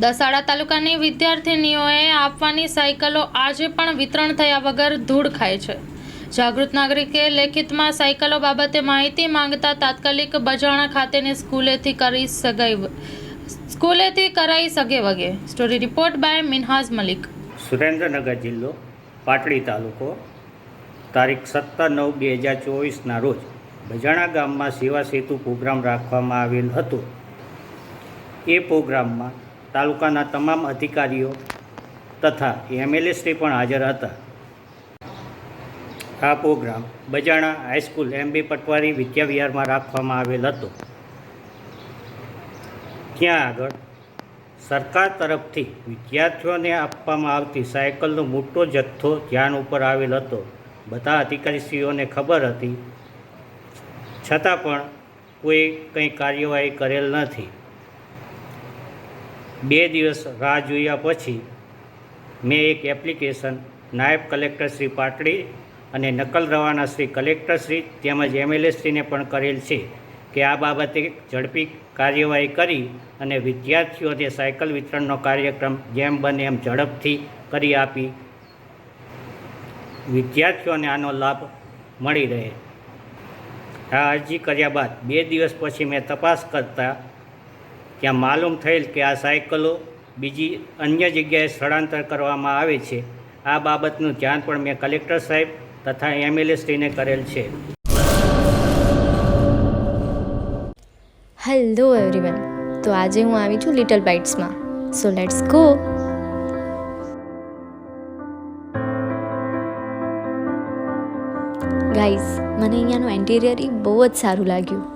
દસાડા તાલુકાની વિદ્યાર્થીનીઓએ આપવાની સાયકલો આજે પણ વિતરણ થયા વગર ધૂળ ખાય છે. જાગૃત નાગરિકે લેખિતમાં સાયકલો બાબતે માહિતી માંગતા તાત્કાલિક બજાણા ખાતેની સ્કૂલેથી કરી સગાઈ સ્કૂલેથી કરાઈ સગે વગે. Story report by Minhaz Malik. Surendranagar જિલ્લો, પાટડી તાલુકો, તારીખ સત્તર નવ બે હજાર ચોવીસના રોજ બજાણા ગામમાં સેવા સેતુ પ્રોગ્રામ રાખવામાં આવેલ હતો. એ પ્રોગ્રામમાં તાલુકાના તમામ અધિકારીઓ તથા એમએલએશ્રી પણ હાજર હતા. આ પ્રોગ્રામ બજાણા હાઈસ્કૂલ એમ બી પટવારી વિદ્યાવિહારમાં રાખવામાં આવેલ હતો. ત્યાં આગળ સરકાર તરફથી વિદ્યાર્થીઓને આપવામાં આવતી સાયકલનો મોટો જથ્થો ધ્યાન ઉપર આવેલ હતો. બધા અધિકારીશ્રીઓને ખબર હતી. છતાં પણ કોઈ કંઈ કાર્યવાહી કરેલ નથી. બે દિવસ રાહ જોયા પછી મેં એક એપ્લિકેશન નાયબ કલેક્ટર શ્રી પાટડી અને નકલ રવાના શ્રી કલેક્ટર શ્રી તેમજ એમએલએ શ્રીને પણ કરેલ છે કે આ બાબતે ઝડપી કાર્યવાહી કરી અને વિદ્યાર્થીઓને સાયકલ વિતરણનો કાર્યક્રમ જેમ બને એમ ઝડપથી કરી આપી. વિદ્યાર્થીઓને આનો લાભ મળી રહે. આ અરજી કર્યા બાદ બે દિવસ પછી મેં તપાસ કરતા ત્યાં માલુમ થયેલ કે આ સાયકલો બીજી અન્ય જગ્યાએ સ્થળાંતર કરવામાં આવે છે. આ બાબતનું ધ્યાન પણ મેં કલેક્ટર સાહેબ તથા એમએલએ શ્રીને કરેલ છે. હેલો એવરીવન તો આજે હું આવી છું લિટલ બાઇટ્સમાં સો લેટ્સ ગો ગાઈઝ મને અહીંયાનું એન્ટિરિયર ઈ બહુ જ સારું લાગ્યું.